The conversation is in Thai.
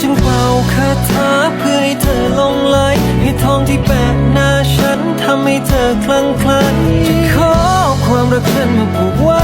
จึงเป่าคาถาเพื่อให้เธอลงไหลให้ทองที่แปะหน้าฉันทำให้เธอคลั่งไคล้จะขอความรักฉันมาผูกไว้